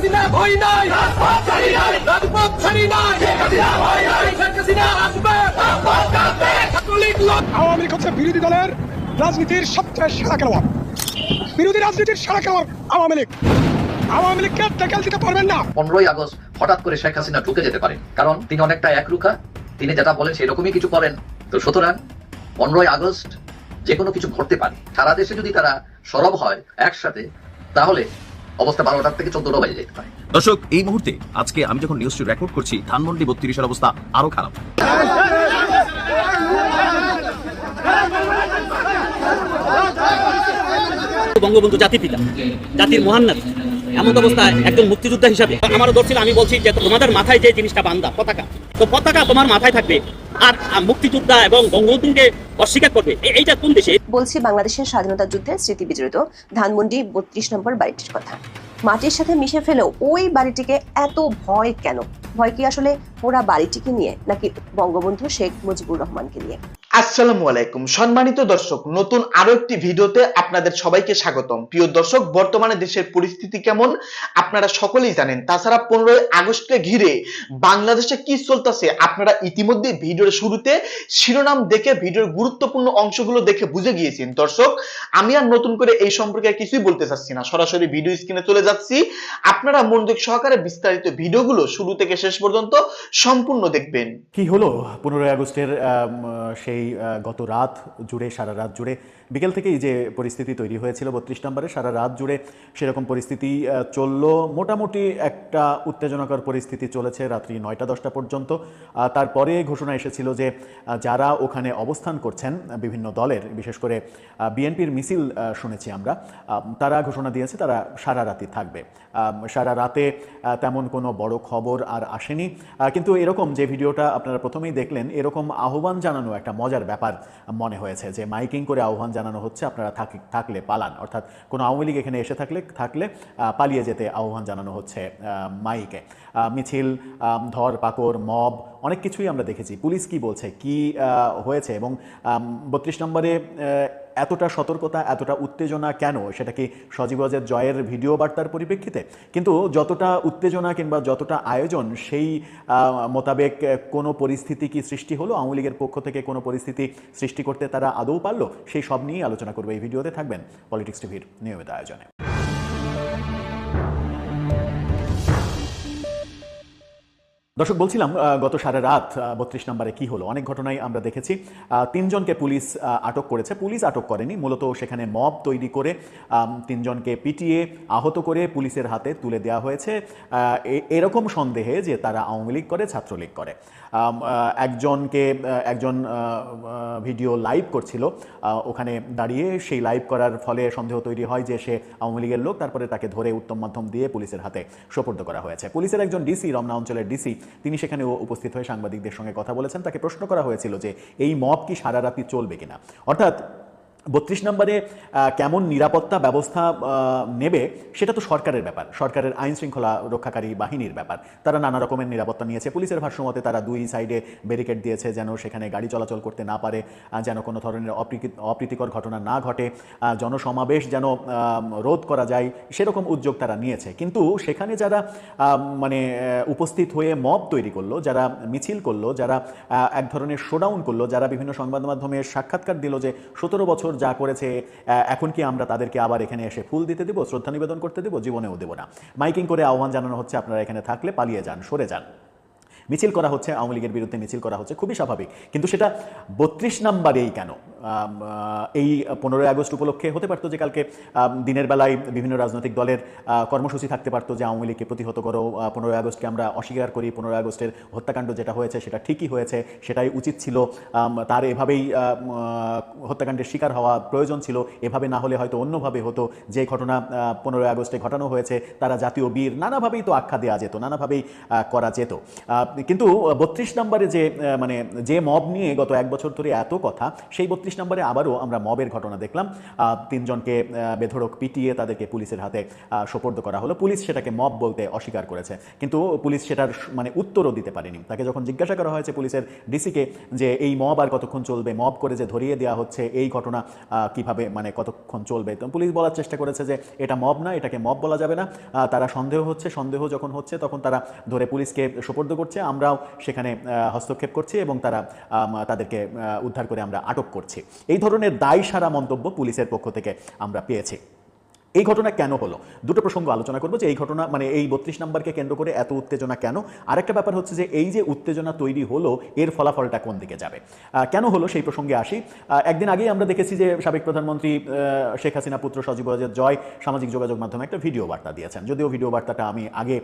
হাসিনা ভয় নাই রাজপথ ছাড়ি নাই রাজপথ ছাড়ি নাই। শেখ হাসিনা ভয় নাই শেখ হাসিনা আসবে রাজপথ কাঁপবে। ছাত্রলীগ লোক আওয়ামী লীগ হচ্ছে বিরোধী দলের রাজনীতির সবচেয়ে সেরা খেলোয়াড়। বিরোধী রাজনীতির সেরা খেলোয়াড় আওয়ামী লীগ। আওয়ামী লীগকে টেকেল দিতে পারবেন না। পনেরোই আগস্ট হঠাৎ করে শেখ হাসিনা ঢুকে যেতে পারেন। কারণ তিনি অনেকটা একরুখা তিনি যেটা বলেন সেরকমই কিছু করেন। তো সুতরাং পনেরোই আগস্ট যে কোনো কিছু ঘটতে পারে। সারা দেশে যদি তারা সরব হয় একসাথে তাহলে অবস্থা বারোটার থেকে চোদ্দটা বাজে যেতে পারে। দর্শক এই মুহূর্তে আজকে আমি যখন নিউজটি রেকর্ড করছি ধানমন্ডি বত্রিশের অবস্থা আরও খারাপ। বঙ্গবন্ধু জাতির পিতা জাতির মহান নারী। এমন অবস্থায় একজন মুক্তিযোদ্ধা হিসাবে। আমারও ধরছিল আমি বলছি যে তোমাদের মাথায় যে জিনিসটা বান্দা, পতাকা। তো পতাকা তোমার মাথায় থাকবে আর মুক্তিযোদ্ধা এবং বঙ্গবন্ধুকে অস্বীকার করবে। এইটা কোন দেশে? বলছি বাংলাদেশের স্বাধীনতা যুদ্ধের স্মৃতি বিজড়িত ধানমন্ডি বত্রিশ নম্বর বাড়িটির কথা। মাটির সাথে মিশে ফেলেও ওই বাড়িটিকে এত ভয় কেন? ভয় কি আসলে ওরা বাড়িটিকে নিয়ে নাকি বঙ্গবন্ধু শেখ মুজিবুর রহমানকে নিয়ে? আসসালামু আলাইকুম। সম্মানিত দর্শক নতুন আরও একটি ভিডিওতে আপনাদের সবাইকে স্বাগতম। প্রিয় দর্শক বর্তমানে দেশের পরিস্থিতি কেমন? আপনারা সকলেই জানেন তাছাড়া পনেরোই আগস্টকে ঘিরে বাংলাদেশে কি চলতেছে আপনারা ইতিমধ্যে ভিডিওর শুরুতে শিরোনাম দেখে ভিডিওর গুরুত্বপূর্ণ অংশগুলো দেখে বুঝে গিয়েছেন। দর্শক আমি আর নতুন করে এই সম্পর্কে কিছুই বলতে চাচ্ছি না। সরাসরি ভিডিও স্ক্রিনে চলে যাচ্ছি। আপনারা মনোযোগ সহকারে বিস্তারিত ভিডিওগুলো শুরু থেকে শেষ পর্যন্ত সম্পূর্ণ দেখবেন। কি হলো পনেরোই আগস্টের আম, সেই গত রাত জুড়ে, সারা রাত জুড়ে, বিকেল থেকেই যে পরিস্থিতি তৈরি হয়েছিল বত্রিশ নম্বরে, সারা রাত জুড়ে সেরকম পরিস্থিতি চলল। মোটামুটি একটা উত্তেজনাকর পরিস্থিতি চলেছে রাত্রি নয়টা দশটা পর্যন্ত। তারপরে ঘোষণা এসেছিল যে যারা ওখানে অবস্থান করছেন বিভিন্ন দলের, বিশেষ করে বিএনপির মিছিল শুনেছি আমরা তারা ঘোষণা দিয়েছে তারা সারা রাতই থাকবে। সারা রাতে তেমন কোনো বড় খবর আর আসেনি। কিন্তু এরকম যে ভিডিওটা আপনারা প্রথমেই দেখলেন, এরকম আহ্বান জানানো একটা মজার ব্যাপার মনে হয়েছে যে মাইকিং করে আহ্বান জানানো হচ্ছে, আপনারা থাক- থাকলে পালান। অর্থাৎ কোনো আওয়ামী লীগ এখানে এসে থাকলে থাকলে পালিয়ে যেতে আহ্বান জানানো হচ্ছে মাইকে। মিছিল ধর, পাকড়, মব, অনেক কিছুই আমরা দেখেছি। পুলিশ কি বলছে, কি হয়েছে এবং বত্রিশ নম্বরে এতটা সতর্কতা, এতটা উত্তেজনা কেন? সেটা কি সজীবজের জয়ের ভিডিও বার্তার পরিপ্রেক্ষিতে? কিন্তু যতটা উত্তেজনা কিংবা যতটা আয়োজন, সেই মোতাবেক কোনো পরিস্থিতি কি সৃষ্টি হলো? আওয়ামী লীগের পক্ষ থেকে কোনো পরিস্থিতি সৃষ্টি করতে তারা আদৌ পারল? সেই সব নিয়েই আলোচনা করবে এই ভিডিওতে থাকবেন পলিটিক্স টিভির নিয়মিত আয়োজনে। দর্শক, বলছিলাম গত সারা রাত বত্রিশ নম্বরে কি হলো? অনেক ঘটনাই আমরা দেখেছি। তিনজনকে পুলিশ আটক করেছে। পুলিশ আটক করেনি। মূলত সেখানে মব তৈরি করে তিনজনকে পিটিয়ে আহত করে পুলিশের হাতে তুলে দেওয়া হয়েছে। এরকম সন্দেহে যে তারা আওয়ামী লীগ করে, ছাত্রলীগ করে। একজনকে একজন ভিডিও লাইভ করছিল। ওখানে দাঁড়িয়ে সেই লাইভ করার ফলে সন্দেহ তৈরি হয় যে সে আওয়ামী লীগের লোক। তারপরে তাকে ধরে উত্তম মাধ্যম দিয়ে পুলিশের হাতে সোপর্দ করা হয়েছে। পুলিশের একজন ডিসি, রমনা অঞ্চলের ডিসি তিনি সেখানে উপস্থিত হয়ে সাংবাদিকদের সঙ্গে কথা বলেছেন। তাকে প্রশ্ন করা হয়েছিল যে, এই মব কি সারা রাতি চলবে কিনা? অর্থাৎ বত্রিশ নম্বরে কেমন নিরাপত্তা ব্যবস্থা নেবে সেটা তো সরকারের ব্যাপার। সরকারের আইন শৃঙ্খলা রক্ষাকারী বাহিনীর ব্যাপার। তারা নানা রকমের নিরাপত্তা নিয়েছে। পুলিশের ভাষ্যমতে তারা দুই সাইডে ব্যারিকেড দিয়েছে যেন সেখানে গাড়ি চলাচল করতে না পারে যেন কোনো ধরনের অপ্রীতিকর ঘটনা না ঘটে জনসমাবেশ যেন রোধ করা যায়, সেরকম উদ্যোগ তারা নিয়েছে। কিন্তু সেখানে যারা মানে উপস্থিত হয়ে মব তৈরি করল, যারা মিছিল করল, যারা এক ধরনের শোডাউন করল, যারা বিভিন্ন সংবাদ মাধ্যমে সাক্ষাৎকার দিল যে সতেরো বছর যা করেছে এখন কি আমরা তাদেরকে আবার এখানে এসে ফুল দিতে দেবো, শ্রদ্ধা নিবেদন করতে দেবো, জীবনেও দেবো না? মাইকিং করে আহ্বান জানানো হচ্ছে, আপনারা এখানে থাকলে পালিয়ে যান, সরে যান। মিছিল করা হচ্ছে, আওয়ামী লীগের বিরুদ্ধে মিছিল করা হচ্ছে, খুবই স্বাভাবিক। কিন্তু সেটা বত্রিশ নাম্বারেই কেন? এই পনেরোই আগস্ট উপলক্ষে হতে পারতো যে কালকে দিনের বেলায় বিভিন্ন রাজনৈতিক দলের কর্মসূচি থাকতে পারতো যে আওয়ামী লীগকে প্রতিহত করো পনেরোই আগস্টকে আমরা অস্বীকার করি, পনেরোই আগস্টের হত্যাকাণ্ড যেটা হয়েছে সেটা ঠিকই হয়েছে, সেটাই উচিত ছিল। তার এভাবেই হত্যাকাণ্ডের শিকার হওয়া প্রয়োজন ছিল। এভাবে না হলে হয়তো অন্যভাবে হতো। যে ঘটনা পনেরোই আগস্টে ঘটানো হয়েছে, তারা জাতীয় বীর নানাভাবেই তো আখ্যা দেওয়া যেত, নানাভাবেই করা যেত। কিন্তু বত্রিশ নম্বরে যে মানে যে মব নিয়ে গত এক বছর ধরে এত কথা, সেই বত্রিশ বত্রিশ নম্বরে আবারও আমরা মবের ঘটনা দেখলাম। তিনজনকে বেধড়ক পিটিয়ে তাদেরকে পুলিশের হাতে সোপর্দ করা হলো। পুলিশ সেটাকে মব বলতে অস্বীকার করেছে। কিন্তু পুলিশ সেটার মানে উত্তরও দিতে পারেনি। তাকে যখন জিজ্ঞাসা করা হয়েছে পুলিশের ডিসিকে যে এই মব আর কতক্ষণ চলবে, মব করে যে ধরিয়ে দেওয়া হচ্ছে, এই ঘটনা কীভাবে মানে কতক্ষণ চলবে, তো পুলিশ বলার চেষ্টা করেছে যে এটা মব না, এটাকে মব বলা যাবে না। তারা সন্দেহ হচ্ছে, সন্দেহ যখন হচ্ছে তখন তারা ধরে পুলিশকে সোপর্দ করছে। আমরাও সেখানে হস্তক্ষেপ করছি এবং তারা তাদেরকে উদ্ধার করে আমরা আটক করছি। এই ধরনের দায় সারা মন্তব্য পুলিশের পক্ষ থেকে আমরা পেয়েছি। এই ঘটনা কেন হলো? দুটো প্রসঙ্গ আলোচনা করব যে এই ঘটনা মানে এই বত্রিশ নম্বরকে কেন্দ্র করে এত উত্তেজনা কেন? আরেকটা ব্যাপার হচ্ছে যে এই যে উত্তেজনা তৈরি হলো, এর ফলাফলটা কোন দিকে যাবে? কেন হলো সেই প্রসঙ্গে আসি? একদিন আগেই আমরা দেখেছি যে সাবেক প্রধানমন্ত্রী শেখ হাসিনা পুত্র সজীব জয় সামাজিক যোগাযোগ মাধ্যমে একটা ভিডিও বার্তা দিয়েছেন। যদিও ভিডিও বার্তাটা আমি আগে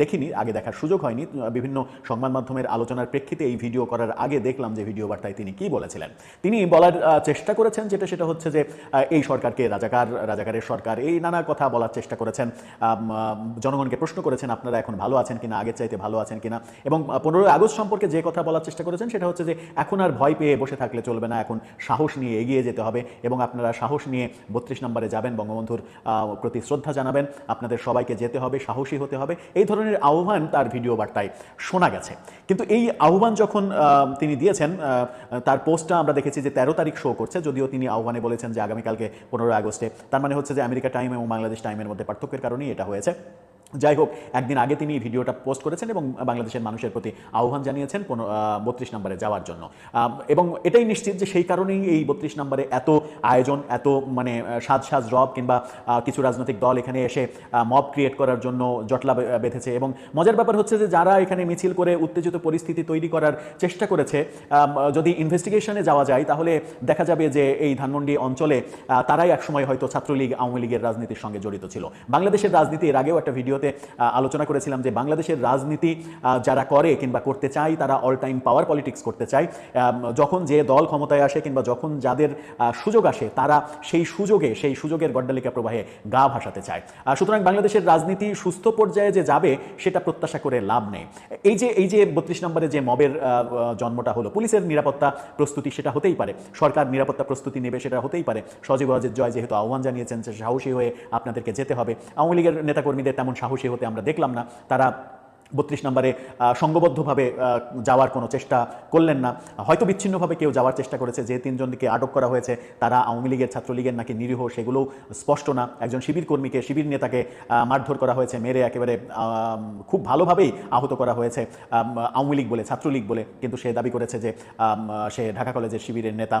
দেখিনি, আগে দেখার সুযোগ হয়নি বিভিন্ন সংবাদ মাধ্যমের আলোচনার প্রেক্ষিতে এই ভিডিও করার আগে দেখলাম যে ভিডিও বার্তায় তিনি কি বলেছিলেন। তিনি বলার চেষ্টা করেছেন যেটা, সেটা হচ্ছে যে এই সরকারকে রাজাকার, রাজাকারের সরকার এই নানা কথা বলার চেষ্টা করেছেন। জনগণকে প্রশ্ন করেছেন, আপনারা এখন ভালো আছেন কিনা, আগের চাইতে ভালো আছেন কিনা? এবং পনেরোই আগস্ট সম্পর্কে যে কথা বলার চেষ্টা করেছেন, সেটা হচ্ছে যে এখন আর ভয় পেয়ে বসে থাকলে চলবে না, এখন সাহস নিয়ে এগিয়ে যেতে হবে এবং আপনারা সাহস নিয়ে বত্রিশ নম্বরে যাবেন, বঙ্গবন্ধুর প্রতি শ্রদ্ধা জানাবেন। আপনাদের সবাইকে যেতে হবে, সাহসী হতে হবে। এই ধরনের আহ্বান তার ভিডিও বার্তায় শোনা গেছে। কিন্তু এই আহ্বান যখন তিনি দিয়েছেন তার পোস্টটা আমরা দেখেছি যে তেরো তারিখ শো করছে, যদিও তিনি আহ্বানে বলেছেন যে আগামীকালকে পনেরোই আগস্টে। তার মানে হচ্ছে যে আমেরিকা টাইম এবং বাংলাদেশ টাইমের মধ্যে পার্থক্যের কারণেই এটা হয়েছে। যাই হোক, একদিন আগে তিনি ভিডিওটা পোস্ট করেছেন এবং বাংলাদেশের মানুষের প্রতি আহ্বান জানিয়েছেন কোনো বত্রিশ নম্বরে যাওয়ার জন্য। এবং এটাই নিশ্চিত যে সেই কারণেই এই বত্রিশ নম্বরে এত আয়োজন, এত মানে সাজ সাজ রব কিংবা কিছু রাজনৈতিক দল এখানে এসে মব ক্রিয়েট করার জন্য জটলা বেঁধেছে এবং মজার ব্যাপার হচ্ছে যে যারা এখানে মিছিল করে উত্তেজিত পরিস্থিতি তৈরি করার চেষ্টা করেছে যদি ইনভেস্টিগেশনে যাওয়া যায়, তাহলে দেখা যাবে যে এই ধানমন্ডি অঞ্চলে তারাই একসময় হয়তো ছাত্রলীগ, আওয়ামী লীগের রাজনীতির সঙ্গে জড়িত ছিল। বাংলাদেশের রাজনীতি এর আগেও একটা ভিডিওতে আলোচনা করেছিলাম যে বাংলাদেশের রাজনীতি যারা করে কিংবা করতে চায়, তারা অল টাইম পাওয়ার পলিটিক্স করতে চায়। যখন যে দল ক্ষমতায় আসে কিংবা যখন যাদের সুযোগ আসে, তারা সেই সুযোগে, সেই সুযোগের গড্ডালিকা প্রবাহে গা ভাসাতে চায়। সুতরাং বাংলাদেশের রাজনীতি সুস্থ পর্যায়ে যে যাবে, সেটা প্রত্যাশা করে লাভ নেই। এই যে এই যে বত্রিশ নম্বরে যে মবের জন্মটা হলো, পুলিশের নিরাপত্তা প্রস্তুতি সেটা হতেই পারে। সরকার নিরাপত্তা প্রস্তুতি নেবে সেটা হতেই পারে। সজীব ওয়াজেদ জয় যেহেতু আহ্বান জানিয়েছেন সাহসী হয়ে আপনাদেরকে যেতে হবে। আওয়ামী লীগের নেতাকর্মীদের তেমন সাহসী হতে আমরা দেখলাম না। তারা বত্রিশ নম্বরে আহ, সংঘবদ্ধভাবে যাওয়ার কোনো চেষ্টা করলেন না। হয়তো বিচ্ছিন্নভাবে কেউ যাওয়ার চেষ্টা করেছে যে তিনজনকে আটক করা হয়েছে তারা আওয়ামী লীগের ছাত্রলীগের নাকি নিরীহ সেগুলোও স্পষ্ট না। একজন শিবির কর্মীকে শিবির নেতাকে মারধর করা হয়েছে মেরে একেবারে খুব ভালোভাবেই আহত করা হয়েছে আওয়ামী লীগ বলে ছাত্রলীগ বলে। কিন্তু সে দাবি করেছে যে সে ঢাকা কলেজের শিবিরের নেতা।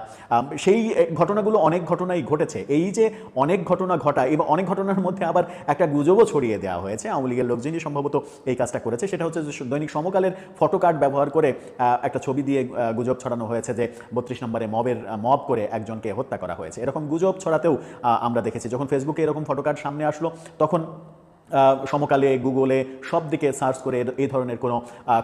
সেই ঘটনাগুলো অনেক ঘটনাই ঘটেছে। এই যে অনেক ঘটনা ঘটা এবং অনেক ঘটনার মধ্যে আবার একটা গুজবও ছড়িয়ে দেওয়া হয়েছে আওয়ামী লীগের লোকজনই সম্ভবত এই কাজটা করেছে সেটা হচ্ছে যে দৈনিক সমকালের ফটো কার্ড ব্যবহার করে একটা ছবি দিয়ে গুজব ছড়ানো হয়েছে যে বত্রিশ নম্বরে মবের মব করে একজনকে হত্যা করা হয়েছে। এরকম গুজব ছড়াতেও আমরা দেখেছি। যখন ফেসবুকে এরকম ফটো কার্ড সামনে আসলো, তখন সমকালে গুগলে সব দিকে সার্চ করে এই ধরনের কোনো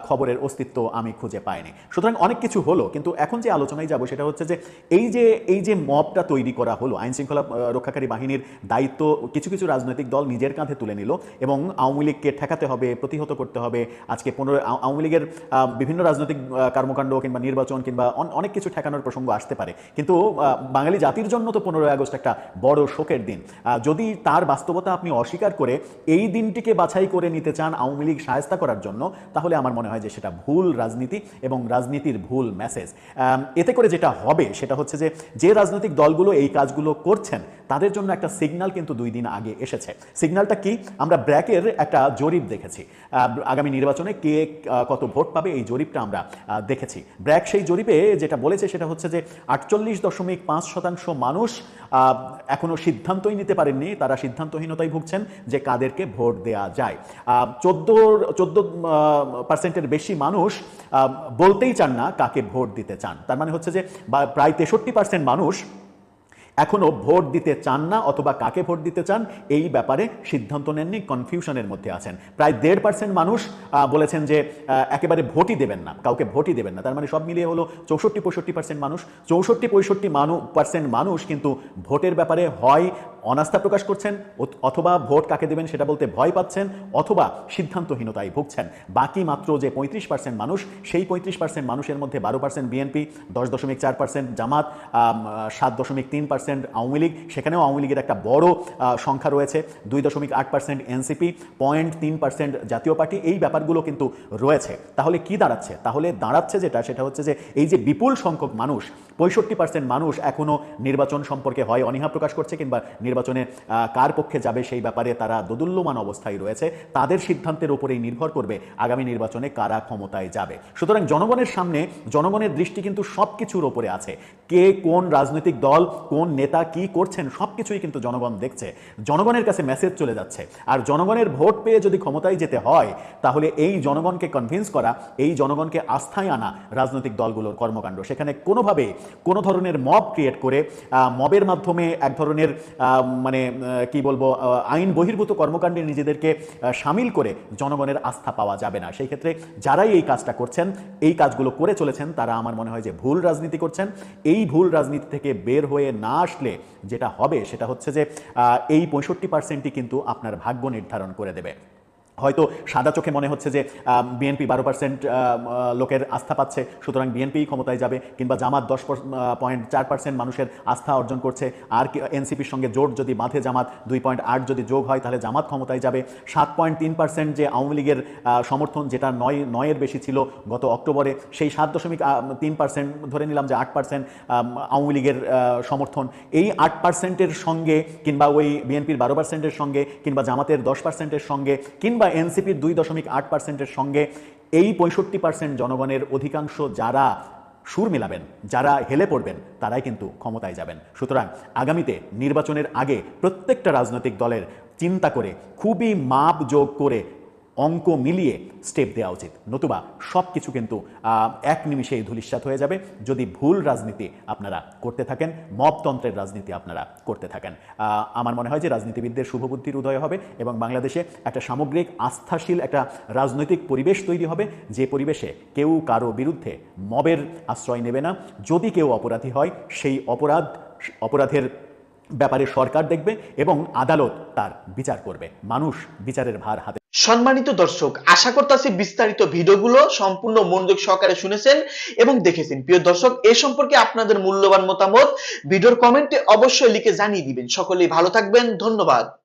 খবরের অস্তিত্ব আমি খুঁজে পাইনি। সুতরাং অনেক কিছু হলো, কিন্তু এখন যে আলোচনায় যাব সেটা হচ্ছে যে এই যে এই যে মবটা তৈরি করা হলো, আইন শৃঙ্খলা রক্ষাকারী বাহিনীর দায়িত্ব কিছু কিছু রাজনৈতিক দল নিজের কাঁধে তুলে নিল এবং আওয়ামী লীগকে ঠেকাতে হবে, প্রতিহত করতে হবে। আজকে পনেরো আওয়ামী লীগের বিভিন্ন রাজনৈতিক কর্মকাণ্ড কিংবা নির্বাচন কিংবা অনেক কিছু ঠেকানোর প্রসঙ্গ আসতে পারে। কিন্তু বাঙালি জাতির জন্য তো পনেরোই আগস্ট একটা বড় শোকের দিন। যদি তার বাস্তবতা আপনি অস্বীকার করে এই দিনটিকে বাছাই করে নিতে চান আওয়ামী লীগ সায়স্তা করার জন্য, তাহলে আমার মনে হয় যে সেটা ভুল রাজনীতি এবং রাজনীতির ভুল মেসেজ। এতে করে যেটা হবে সেটা হচ্ছে যে যে রাজনৈতিক দলগুলো এই কাজগুলো করছেন তাদের জন্য একটা সিগনাল কিন্তু দুই দিন আগে এসেছে। সিগনালটা কি? আমরা ব্র্যাকের একটা জরিপ দেখেছি। আগামী নির্বাচনে কে কত ভোট পাবে এই জরিপটা আমরা দেখেছি। ব্র্যাক সেই জরিপে যেটা বলেছে সেটা হচ্ছে যে আটচল্লিশ দশমিক পাঁচ শতাংশ মানুষ আহ, এখনও সিদ্ধান্তই নিতে পারেননি। তারা সিদ্ধান্তহীনতায় ভুগছেন যে কাদেরকে ভোট দেয়া যায়। চোদ্দ চোদ্দ পার্সেন্টের বেশি মানুষ বলতেই চান না কাকে ভোট দিতে চান। তার মানে হচ্ছে যে প্রায় তেষট্টি পার্সেন্ট মানুষ এখনও ভোট দিতে চান না অথবা কাকে ভোট দিতে চান, এই ব্যাপারে সিদ্ধান্ত নেননি কনফিউশনের মধ্যে আছেন। প্রায় দেড় পার্সেন্ট মানুষ বলেছেন যে একেবারে ভোটই দেবেন না, কাউকে ভোটই দেবেন না। তার মানে সব মিলিয়ে হলো চৌষট্টি পঁয়ষট্টি পার্সেন্ট মানুষ, চৌষট্টি পঁয়ষট্টি মানুষ পার্সেন্ট মানুষ কিন্তু ভোটের ব্যাপারে হয় অনাস্থা প্রকাশ করছেন অথবা ভোট কাকে দেবেন সেটা বলতে ভয় পাচ্ছেন, অথবা সিদ্ধান্তহীনতায় ভুগছেন। বাকি মাত্র যে পঁয়ত্রিশ পার্সেন্ট মানুষ, সেই পঁয়ত্রিশ পার্সেন্ট মানুষের মধ্যে বারো পার্সেন্ট বিএনপি দশ দশমিক চার পার্সেন্ট জামাত সাত দশমিক তিন পার্সেন্ট আওয়ামী লীগ। সেখানেও আওয়ামী লীগের একটা বড় সংখ্যা রয়েছে, দুই দশমিক আট পার্সেন্ট এনসিপি পয়েন্ট তিন পার্সেন্ট জাতীয় পার্টি। এই ব্যাপারগুলো কিন্তু রয়েছে। তাহলে কি দাঁড়াচ্ছে? তাহলে দাঁড়াচ্ছে যেটা, সেটা হচ্ছে যে এই যে বিপুল সংখ্যক মানুষ পঁয়ষট্টি পার্সেন্ট মানুষ এখনও নির্বাচন সম্পর্কে হয় অনীহা প্রকাশ করছে কিংবা নির্বাচনে কার পক্ষে যাবে সেই ব্যাপারে তারা দোদুল্যমান অবস্থায় রয়েছে। তাদের সিদ্ধান্তের উপরেই নির্ভর করবে আগামী নির্বাচনে কারা ক্ষমতায় যাবে। সুতরাং জনগণের সামনে, জনগণের দৃষ্টি কিন্তু সব কিছুর ওপরে আছে। কে কোন রাজনৈতিক দল, কোন নেতা কি করছেন সব কিছুই কিন্তু জনগণ দেখছে। জনগণের কাছে মেসেজ চলে যাচ্ছে। আর জনগণের ভোট পেয়ে যদি ক্ষমতায় যেতে হয়, তাহলে এই জনগণকে কনভিন্স করা, এই জনগণকে আস্থায় আনা রাজনৈতিক দলগুলোর কর্মকাণ্ড। সেখানে কোনোভাবে কোনো ধরনের মব ক্রিয়েট করে মবের মাধ্যমে এক ধরনের মানে কি বলব আইন বহির্ভূত কর্মকাণ্ডে নিজেদেরকে সামিল করে জনগণের আস্থা পাওয়া যাবে না। সেই ক্ষেত্রে যারাই এই কাজটা করছেন, এই কাজগুলো করে চলেছেন, তারা আমার মনে হয় যে ভুল রাজনীতি করছেন। এই ভুল রাজনীতি থেকে বের হয়ে না আসলে যেটা হবে সেটা হচ্ছে যে এই পঁয়ষট্টি পার্সেন্টই কিন্তু আপনার ভাগ্য নির্ধারণ করে দেবে। হয়তো সাদা চোখে মনে হচ্ছে যে বিএনপি বারো পার্সেন্ট লোকের আস্থা পাচ্ছে, সুতরাং বিএনপি ক্ষমতায় যাবে, কিংবা জামাত দশ পয়েন্ট চার পার্সেন্ট মানুষের আস্থা অর্জন করছে, আর এনসিপির সঙ্গে জোট যদি বাঁধে জামাত, দুই পয়েন্ট আট যদি যোগ হয়, তাহলে জামাত ক্ষমতায় যাবে। সাত পয়েন্ট তিন পার্সেন্ট যে আওয়ামী লীগের সমর্থন, যেটা নয়, নয়ের বেশি ছিল গত অক্টোবরে, সেই সাত দশমিক তিন পার্সেন্ট ধরে নিলাম যে আট পার্সেন্ট আওয়ামী লীগের সমর্থন। এই আট পার্সেন্টের সঙ্গে, কিংবা ওই বিএনপির বারো পার্সেন্টের সঙ্গে, কিংবা জামাতের দশ পার্সেন্টের সঙ্গে, কিংবা এনসিপির দুই দশমিক আট পার্সেন্টের সঙ্গে এই পঁয়ষট্টি পার্সেন্ট জনগণের অধিকাংশ যারা সুর মেলাবেন, যারা হেলে পড়বেন, তারাই কিন্তু ক্ষমতায় যাবেন। সুতরাং আগামীতে নির্বাচনের আগে প্রত্যেকটা রাজনৈতিক দলের চিন্তা করে, খুবই মাপ যোগ করে অঙ্ক মিলিয়ে স্টেপ দেওয়া উচিত। নতুবা সব কিছু কিন্তু এক নিমিষেই ধূলিসাৎ হয়ে যাবে। যদি ভুল রাজনীতি আপনারা করতে থাকেন মবতন্ত্রের রাজনীতি আপনারা করতে থাকেন। আমার মনে হয় যে রাজনীতিবিদদের শুভবুদ্ধির উদয় হবে এবং বাংলাদেশে একটা সামগ্রিক আস্থাশীল একটা রাজনৈতিক পরিবেশ তৈরি হবে, যে পরিবেশে কেউ কারও বিরুদ্ধে মবের আশ্রয় নেবে না। যদি কেউ অপরাধী হয়, সেই অপরাধ, অপরাধের ব্যাপারে সরকার দেখবে এবং আদালত তার বিচার করবে। মানুষ বিচারের ভার হাতে সম্মানিত দর্শক, আশা করতেছি বিস্তারিত ভিডিওগুলো সম্পূর্ণ মনোযোগ সহকারে শুনেছেন এবং দেখেছেন। প্রিয় দর্শক, এ সম্পর্কে আপনাদের মূল্যবান মতামত, ভিডিওর কমেন্টে অবশ্যই লিখে জানিয়ে দিবেন। সকলেই ভালো থাকবেন, ধন্যবাদ।